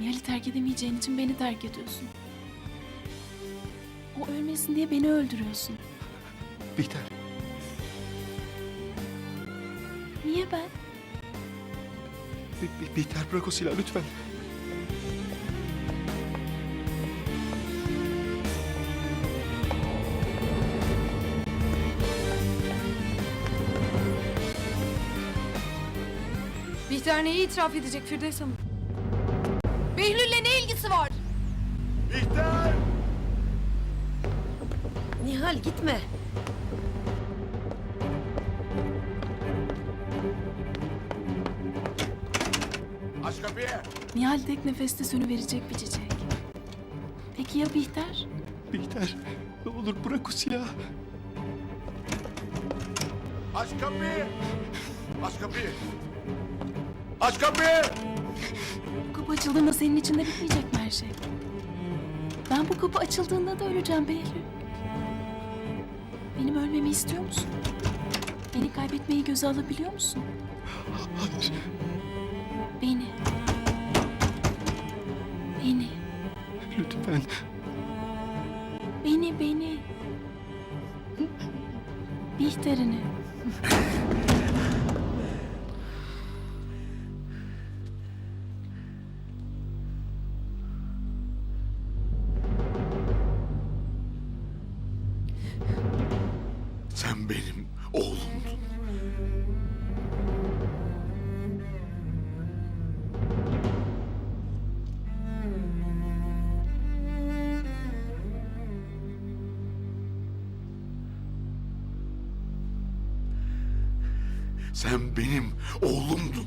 Nihal'i terk edemeyeceğin için beni terk ediyorsun. O ölmesin diye beni öldürüyorsun. Bihter. Niye ben? Bi- Bi- Bihter bırak o silahı lütfen. Bihter neyi itiraf edecek Firdevs Hanım? Behlül'le ne ilgisi var? Bihter! Nihal gitme. Aç kapıyı. Nihal tek nefeste sönüverecek bir çiçek. Peki ya Bihter? Bihter ne olur bırak o silahı. Aç kapıyı. Aç kapıyı. Aç kapıyı. Bu kapı açıldığında senin için de bitmeyecek mi her şey? Ben bu kapı açıldığında da öleceğim Behlül. Benim ölmemi istiyor musun? Beni kaybetmeyi göze alabiliyor musun? Hayır. Beni. Beni. Lütfen. Beni, beni. Bihter'ini. Oğlumdun. Sen benim oğlumdun.